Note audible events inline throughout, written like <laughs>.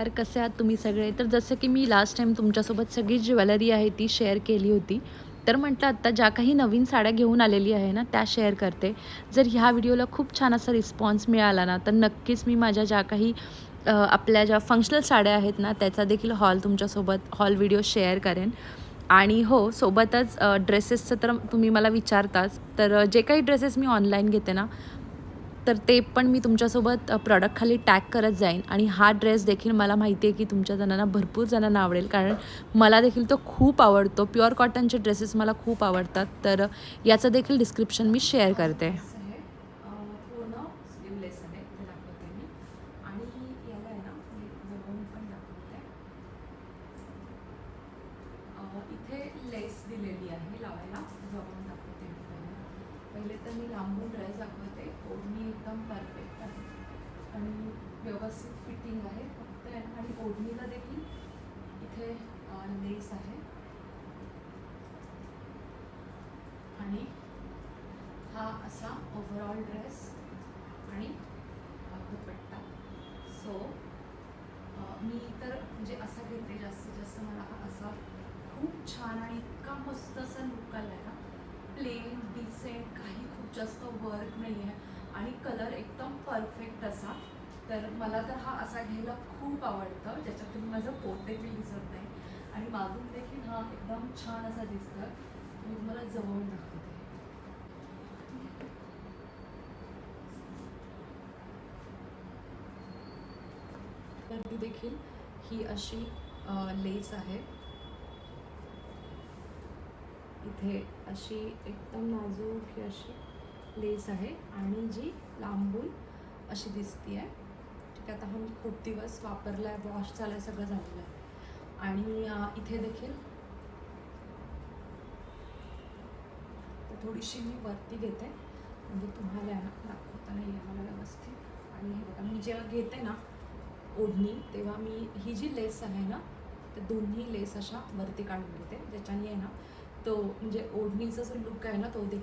हाय नमस्कार कसे आहात तुम्ही सगळे? तर जसं की मी लास्ट टाईम तुमच्यासोबत सगळी ज्वेलरी आहे ती शेअर केली होती. तर म्हटलं आत्ता ज्या काही नवीन साड्या घेऊन आलेली आहे ना त्या शेअर करते. जर ह्या व्हिडिओला खूप छान असा रिस्पॉन्स मिळाला ना तर नक्कीच मी माझ्या ज्या काही आपल्या ज्या फंक्शनल साड्या आहेत ना त्याचा देखील हॉल तुमच्यासोबत हॉल व्हिडिओ शेअर करेन. आणि हो सोबतच ड्रेसेसचं तर तुम्ही मला विचारताच. तर जे काही ड्रेसेस मी ऑनलाईन घेते ना तर ते पण मी तुमच्यासोबत प्रॉडक्ट खाली टॅग करत जाईन. आणि हा ड्रेस देखील मला माहिती आहे की तुमच्या जणांना भरपूर जणांना आवडेल. कारण मला देखील तो खूप आवडतो. प्युअर कॉटनचे ड्रेसेस मला खूप आवडतात. तर याचं देखील डिस्क्रिप्शन मी शेअर करते पूर्ण स्लीवलेस आहे ते दाखवते मी आणि याला आहे ना मी जवळून पण दाखवते इथे लेस दिलेली आहे लावायला जवळून दाखवते मी आता मी लांबून ड्रेस दाखवते. ओढणी एकदम परफेक्ट आहे. आणि व्यवस्थित फिटिंग आहे. फक्त आणि ओढणीला देखील इथे लेस आहे. आणि हा असा ओव्हरऑल ड्रेस आणि दुपट्टा. सो मी तर म्हणजे असा घेते जास्तीत जास्त मला हा असा खूप छान आणि इतका मस्त असा लुक आला आहे ना प्लेन डिसेंट काही खूप जास्त वर्क नाही आहे आणि कलर एकदम परफेक्ट असा. तर मला तर हा असा घ्यायला खूप आवडतं. ज्याच्यातून माझं पोट दिसत नाही. आणि मागून देखील हा एकदम छान असा दिसतं मी तुम्हाला जवळून दाखवते. वरती देखील ही अशी लेस आहे. इथे अशी एकदम नाजूक ही अशी लेस आहे आणि जी लांबून अशी दिसती आहे ठीक आहे आता हा मी खूप दिवस वापरला आहे वॉश झाला आहे सगळं झालेलं आहे. आणि इथे देखील थोडीशी मी वरती घेते. म्हणजे तुम्हाला आहे ना दाखवता नाही आहे मला व्यवस्थित. आणि हे बघा मी जेव्हा घेते ना ओढणी तेव्हा मी ही जी लेस आहे ना त्या दोन्ही लेस अशा वरती काढून घेते. ज्याच्याने आहे ना तो म्हणजे ओढणीचा जो लुक आहे ना तो ते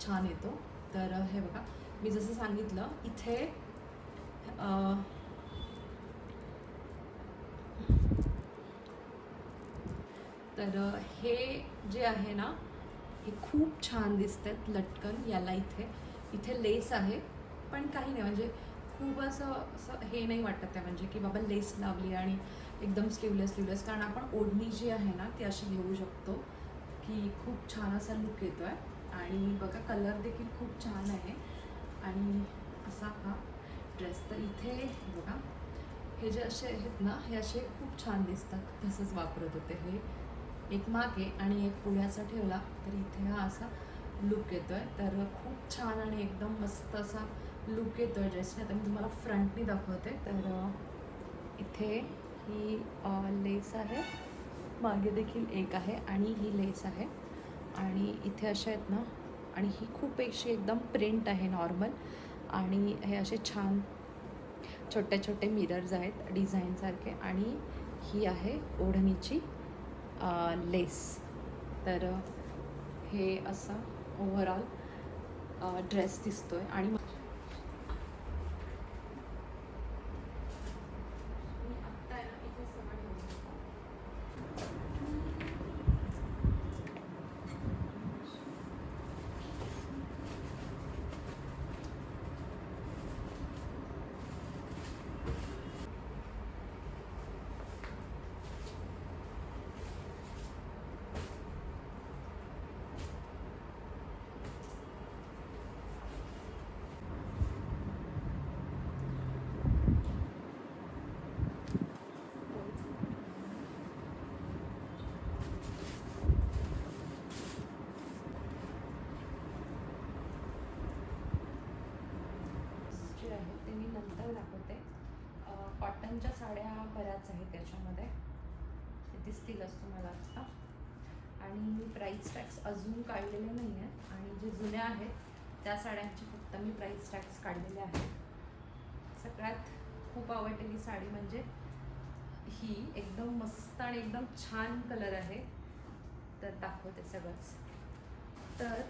छान येतो. तर हे बघा मी जसं सांगितलं इथे तर हे जे आहे ना हे खूप छान दिसत आहेत लटकन याला इथे. इथे लेस आहे पण काही नाही म्हणजे खूप असं असं हे नाही वाटत आहे म्हणजे की बाबा लेस लावली आणि एकदम स्लीवलेस स्लीवलेस कारण आपण ओढणी जी आहे ना ती अशी घेऊ शकतो. की खूप छान असा लुक येतो आहे आणि बघा कलर देखील खूप छान आहे. आणि असा हा ड्रेस तर इथे बघा. हे जे असे आहेत ना हे असे खूप छान दिसतात. तसंच वापरत होते हे. एक मागे आणि एक पुण्याचा ठेवला तर इथे हा असा लुक येतो आहे तर खूप छान आणि एकदम मस्त असा लुक येतो आहे ड्रेसने आता मी तुम्हाला फ्रंटनी दाखवते. तर इथे ही लेस आहे. मागे देखील एक आहे आणि ही लेस आहे. आणि इथे अशा आहेत ना आणि ही खूप अशी एकदम प्रिंट आहे नॉर्मल. आणि हे असे छान छोटे छोटे मिरर्स आहेत डिझाईनसारखे आणि ही आहे ओढणीची लेस. तर हे असा ओव्हरऑल ड्रेस दिसतो आहे आणि मी आत्ता आहे ना इथे सगळं ठेवून देते. जे आहे ते मी नंतर दाखवते अ, कॉटनच्या साड्या बऱ्याच आहेत त्याच्यामध्ये. दिसतीलच तुम्हाला आत्ता आणि मी प्राईस टॅक्स अजून काढलेले नाही आहेत आणि जे जुन्या आहेत त्या साड्यांचे फक्त मी प्राईस टॅक्स काढलेले आहेत. सगळ्यात खूप आवडलेली साडी म्हणजे ही. एकदम मस्त आणि एकदम छान कलर आहे. तर दाखवते सगळंच. तर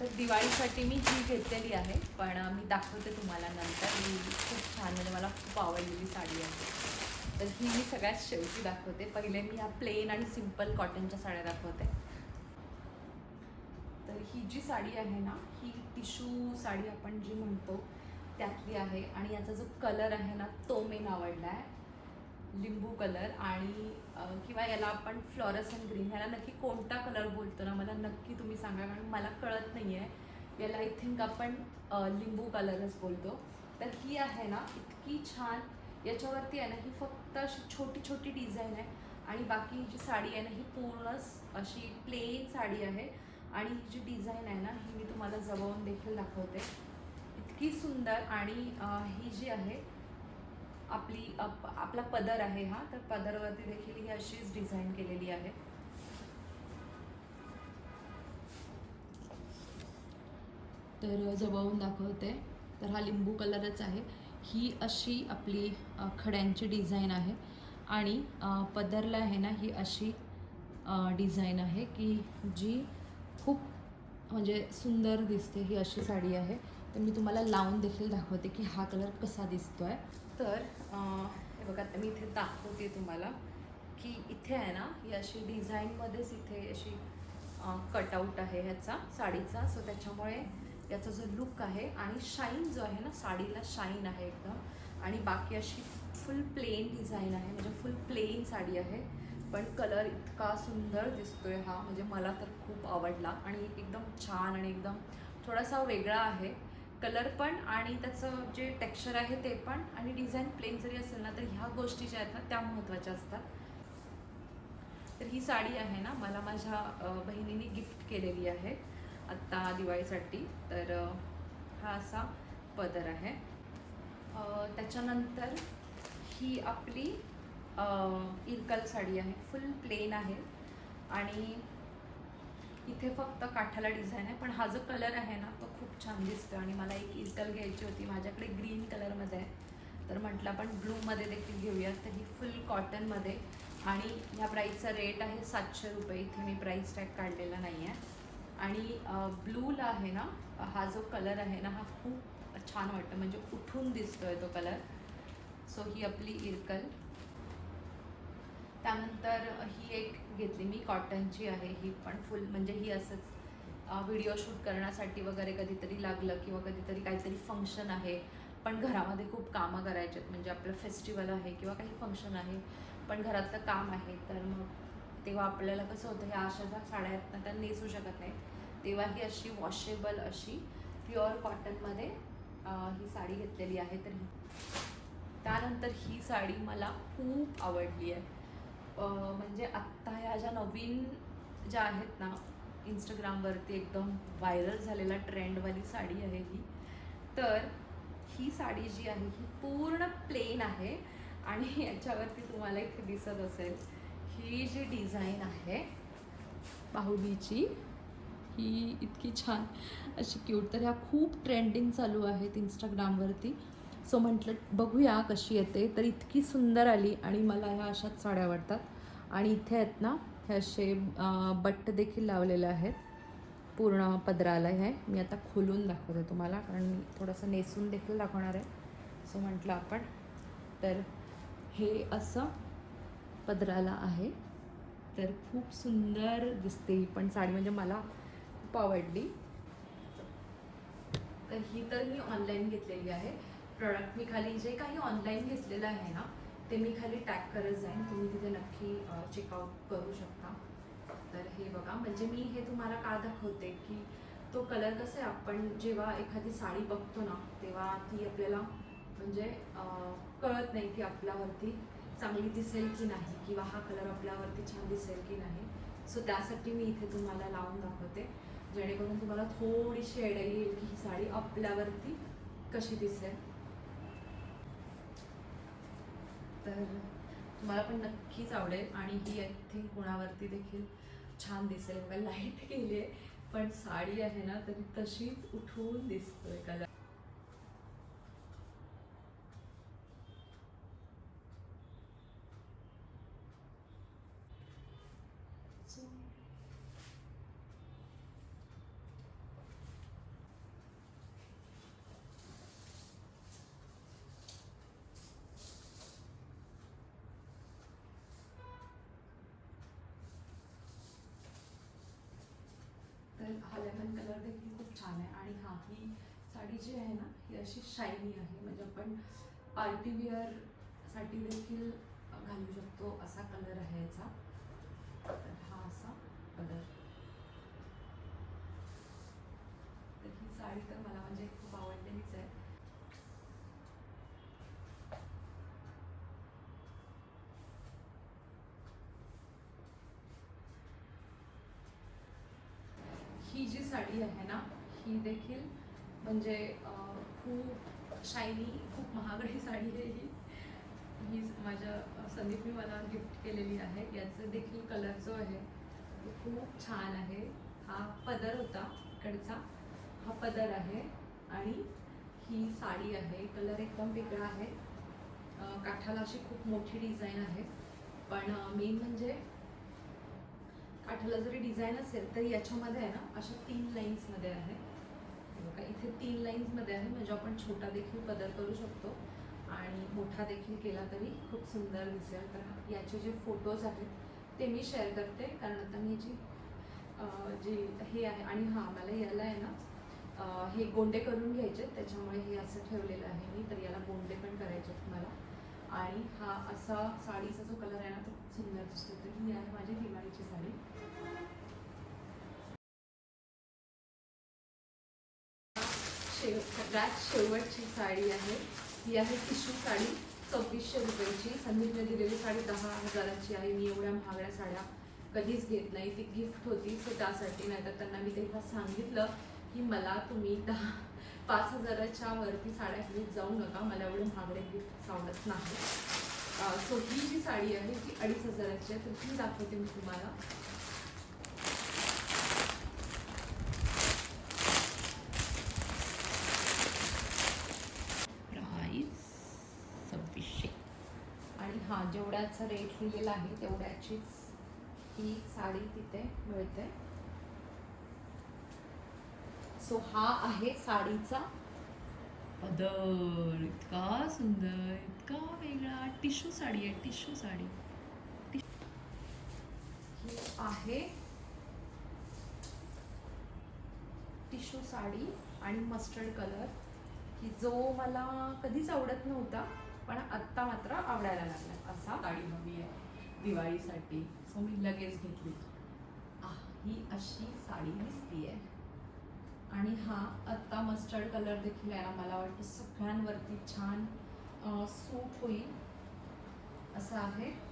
तर दिवाळीसाठी मी ही घेतलेली आहे पण मी दाखवते तुम्हाला नंतर. ही खूप छान म्हणजे मला खूप आवडलेली साडी आहे. तर ही मी सगळ्यात शेवटी दाखवते. पहिले मी ह्या प्लेन आणि सिंपल कॉटनच्या साड्या दाखवते. तर ही जी साडी आहे ना ही टिशू साडी आपण जी म्हणतो त्यातली आहे. आणि याचा जो कलर आहे ना तो मेन आवडला आहे. लिंबू कलर आणि किंवा याला आपण फ्लॉरसन ग्रीन ह्याला नक्की कोणता कलर बोलतो ना मला नक्की तुम्ही सांगा कारण मला कळत नाही आहे याला आय थिंक आपण लिंबू कलरच बोलतो. तर ही आहे ना इतकी छान. याच्यावरती आहे ना ही फक्त अशी छोटी छोटी डिझाईन आहे. आणि बाकी जी साडी आहे ना ही पूर्णच अशी प्लेन साडी आहे. आणि ही जी डिझाईन आहे ना ही मी तुम्हाला जवळून देखील दाखवते. इतकी सुंदर आणि ही जी आहे आपली अप- आपला पदर आहे हा. तर पदरवरती देखील ही अशीच डिझाईन केलेली आहे. तर जवळून दाखवते. तर हा लिंबू कलरच आहे. ही अशी आपली खड्यांची डिझाईन आहे. आणि पदरला आहे ना ही अशी डिझाईन आहे की जी खूप म्हणजे सुंदर दिसते ही अशी साडी आहे. तर मी तुम्हाला लावून देखील दाखवते की हा कलर कसा दिसतो आहे तर हे बघा मी इथे दाखवते तुम्हाला की इथे आहे ना ही अशी डिझाईनमध्येच इथे अशी कटआउट आहे ह्याचा साडीचा. सो त्याच्यामुळे याचा जो लुक आहे आणि शाईन जो आहे ना साडीला शाईन आहे एकदम. आणि बाकी अशी फुल प्लेन डिझाईन आहे म्हणजे फुल प्लेन साडी आहे. पण कलर इतका सुंदर दिसतोय हा म्हणजे मला तर खूप आवडला. आणि एकदम छान आणि एकदम थोडासा वेगळा आहे. कलर पण आणि त्याचं जे टेक्स्चर आहे ते पण आणि डिझाईन प्लेन जरी असेल ना तर ह्या गोष्टी ज्या आहेत ना त्या महत्त्वाच्या असतात. तर ही साडी आहे ना मला माझ्या बहिणीने गिफ्ट केलेली आहे आत्ता दिवाळीसाठी. तर हा असा पदर आहे. त्याच्यानंतर ही आपली इरकल साडी आहे फुल प्लेन आहे. आणि इथे फक्त काठाला डिझाईन आहे पण हा जो कलर आहे ना तो खूप छान दिसतो आणि मला एक इरकल घ्यायची होती माझ्याकडे ग्रीन कलरमध्ये आहे. तर म्हटलं आपण ब्लूमध्ये देखील घेऊया तर ही फुल कॉटनमध्ये आणि ह्या प्राईसचा रेट आहे सातशे रुपये. इथे मी प्राईस टॅग काढलेला नाही आहे आणि ब्लूला आहे ना हा जो कलर आहे ना हा खूप छान वाटतं. म्हणजे उठून दिसतोय तो कलर सो ही आपली इरकल त्यानंतर ही एक घेतली मी कॉटनची आहे ही पण फुल म्हणजे ही असंच व्हिडिओ शूट करण्यासाठी वगैरे कधीतरी लागलं किंवा कधीतरी काहीतरी फंक्शन आहे. पण घरामध्ये खूप कामं करायचे आहेत म्हणजे आपलं फेस्टिवल आहे किंवा काही फंक्शन आहे पण घरातलं काम आहे तर मग तेव्हा आपल्याला कसं होतं ह्या अशा ज्या साड्या आहेत ना त्या नेसू शकत नाही तेव्हा ही अशी वॉशेबल अशी प्युअर कॉटनमध्ये ही साडी घेतलेली आहे तर त्यानंतर ही साडी मला खूप आवडली आहे. म्हणजे आत्ता ह्या ज्या नवीन ज्या आहेत ना इंस्टाग्रामवरती एकदम व्हायरल झालेला ट्रेंडवाली साडी आहे ही तर ही साडी जी आहे ही पूर्ण प्लेन आहे आणि <laughs> याच्यावरती तुम्हाला इथे दिसत असेल ही जी डिझाईन आहे बाहुलीची ही इतकी छान अशी क्यूट तर ह्या खूप ट्रेंडिंग चालू आहेत इंस्टाग्रामवरती सो म्हटलं बघूया कशी येते. तर इतकी सुंदर आली आणि मला ह्या अशाच साड्या आवडतात. आणि इथे आहेत ना हे असे बट्ट देखील लावलेले आहेत. पूर्ण पदराला आहे मी आता खोलून दाखवते तुम्हाला कारण मी थोडंसं नेसून देखील दाखवणार आहे. सो म्हटलं आपण तर हे असं पदराला आहे. तर खूप सुंदर दिसते ही पण साडी म्हणजे मला खूप आवडली. तर ही तर मी ऑनलाईन घेतलेली आहे. प्रॉडक्ट मी खाली जे काही ऑनलाईन घेतलेलं आहे ना ते मी खाली टॅग करत जाईन. तुम्ही तिथे नक्की चेकआउट करू शकता. तर हे बघा. म्हणजे मी हे तुम्हाला का दाखवते की तो कलर कसं आहे? आपण जेव्हा एखादी साडी बघतो ना तेव्हा ती आपल्याला म्हणजे कळत नाही की आपल्यावरती चांगली दिसेल की नाही किंवा हा कलर आपल्यावरती छान दिसेल की नाही. सो त्यासाठी मी इथे तुम्हाला लावून दाखवते. जेणेकरून तुम्हाला थोडीशी आयडिया येईल की ही साडी आपल्यावरती कशी दिसेल. तर तुम्हाला पण नक्कीच आवडेल आणि ही आय थिंक कुणावरती देखील छान दिसेल. बघा लाइट गेली आहे पण साडी आहे ना तरी तशीच उठून दिसतोय कलर. हा लेमन कलर देखील खूप छान आहे. आणि हा ही साडी जी आहे ना ही अशी शायनी आहे. म्हणजे आपण पार्टी साठी देखील घालू शकतो असा कलर आहे याचा. तर हा असा कलर तर ही साडी तर मला म्हणजे खूप आवडलेलीच आहे ही जी साडी आहे ना? ही देखील म्हणजे खूप शायनी खूप महागडी <laughs> साडी आहे ही. ही माझ्या संदीपने मला गिफ्ट केलेली आहे. याचं देखील कलर जो आहे तो खूप छान आहे. हा पदर होता इकडचा. हा पदर आहे आणि ही साडी आहे. कलर एकदम वेगळा आहे. काठाला अशी खूप मोठी डिझाईन आहे. पण मेन म्हणजे काठाला जरी डिझाईन असेल तरी याच्यामध्ये आहे ना अशा तीन लाईन्समध्ये आहे. बघा इथे तीन लाईन्समध्ये आहे. म्हणजे आपण छोटा देखील बदल करू शकतो आणि मोठा देखील केला तरी खूप सुंदर दिसेल. तर याचे जे फोटोज आहेत ते मी शेअर करते. कारण आता मी जी जी हे आहे आणि हां मला याला आहे ना हे गोंडे करून घ्यायचे त्याच्यामुळे हे असं ठेवलेलं आहे मी. तर याला गोंडे पण करायचे आहेत मला आणि हा असा साडीचा जो कलर आहे ना तो खूप सुंदर दिसतो तर ही आहे माझी दिवाळीची साडी. शेव सगळ्यात शेवटची साडी आहे. ही आहे टिशू साडी. चौतीसशे रुपयाची. संदीपने दिलेली साडी दहा हजाराची आहे. मी एवढ्या महागड्या साड्या कधीच घेत नाही. ती गिफ्ट होती सो त्यासाठी नाही तर त्यांना मी तेव्हा सांगितलं की मला तुम्ही दहा पाच हजाराच्या वरती साड्या घेत जाऊ नका. मला एवढे महागडे गिफ्ट आवडत नाही. सो ही जी साडी आहे ती अडीच हजाराची आहे. तर ती दाखवते मी तुम्हाला. आणि हा जेवढ्याचा रेट लिहिलेला आहे तेवढ्याचीच ही साडी तिथे मिळते. सो हा आहे साडीचा. पदर इतका सुंदर इतका वेगळा. टिश्यू साडी आहे टिश्यू साडी. ही आहे टिश्यू साडी आणि मस्टर्ड कलर की जो मला कधीच आवडत नव्हता पण आत्ता मात्र आवडायला लागला. असा साडी हवी आहे दिवाळीसाठी. सो मी लगेच घेतली. आह, ही अशी साडी दिसतीये. आणि हा आत्ता मस्टर्ड कलर देखील आहे ना मला वाटतं. सगळ्यांवरती छान सूट होईल. असं आहे.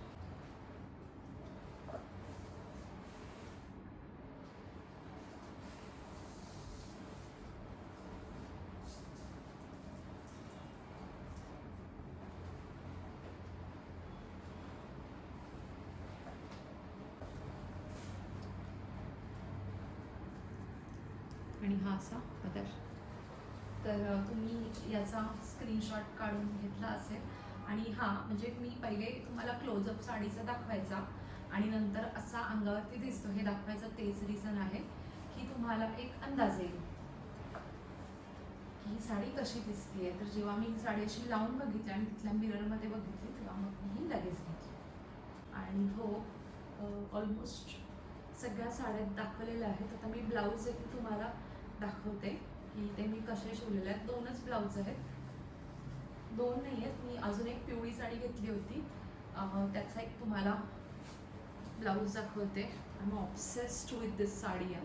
हा असा पदर तर तुम्ही याचा स्क्रीनशॉट काढून घेतला असेल. आणि हा म्हणजे मी पहिले तुम्हाला क्लोजअप साडीचा दाखवायचा आणि नंतर असा अंगावरती दिसतो. हे दाखवायचं तेच रिझन आहे की तुम्हाला एक अंदाज येईल. की ही साडी कशी दिसते तर जेव्हा मी ही साडी अशी लावून बघितली आणि तिथल्या मिररमध्ये बघितली तेव्हा मग मी ही लगेच घेतली. आणि हो ऑलमोस्ट सगळ्या साड्यात दाखवलेल्या आहेत. आता मी ब्लाऊज एक तुम्हाला दाखवते. की ते मी कसे शिवलेले आहेत. दोनच ब्लाऊज आहेत. दोन नाही आहेत. मी अजून एक पिवळी साडी घेतली होती. त्याचा एक तुम्हाला ब्लाऊज दाखवते. I am obsessed with this sari यार.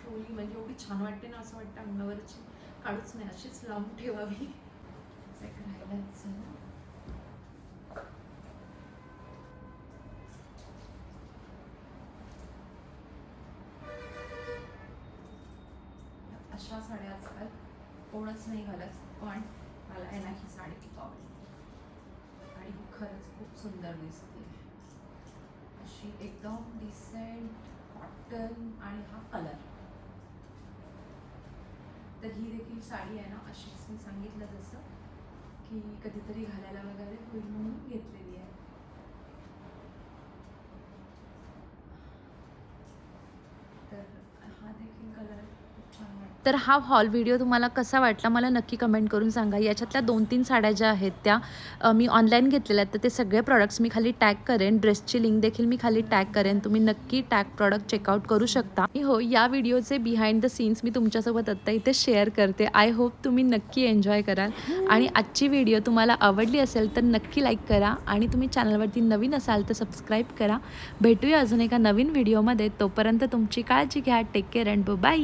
ट्रोली म्हणजे एवढी छान वाटते ना असं वाटतं अंगावरची. काढूच नाही. अशीच लावून ठेवावी. एक राहिलाच आहे. अशा साड्या आजकाल कोणच नाही घालत पण मला आहे ना ही साडी खूप आवडली आणि ही खरंच खूप सुंदर दिसते. अशी एकदम डिसेंट कॉटन आणि हा कलर तर ही देखील साडी आहे ना अशीच मी सांगितलं जसं की कधीतरी घालायला वगैरे होईल म्हणून घेतलेली आहे तर हा हॉल व्हिडिओ तुम्हाला कसा वाटला मला नक्की कमेंट करून सांगा. याच्यातल्या दोन तीन साड्या ज्या आहेत त्या मी ऑनलाईन घेतलेल्या आहेत तर ते सगळे प्रॉडक्ट्स मी खाली टॅग करेन. ड्रेसची लिंक देखील मी खाली टॅग करेन. तुम्ही नक्की टॅग प्रॉडक्ट चेकआउट करू शकता. आणि हो या व्हिडिओचे बिहाइंड द सीन्स मी तुमच्यासोबत आत्ता इथे शेअर करते. आय होप तुम्ही नक्की एन्जॉय कराल. आणि आजची व्हिडिओ तुम्हाला आवडली असेल तर नक्की लाईक करा. आणि तुम्ही चॅनलवरती नवीन असाल तर सबस्क्राईब करा. भेटूया अजून एका नवीन व्हिडिओमध्ये तोपर्यंत तुमची काळजी घ्या. Take care and bye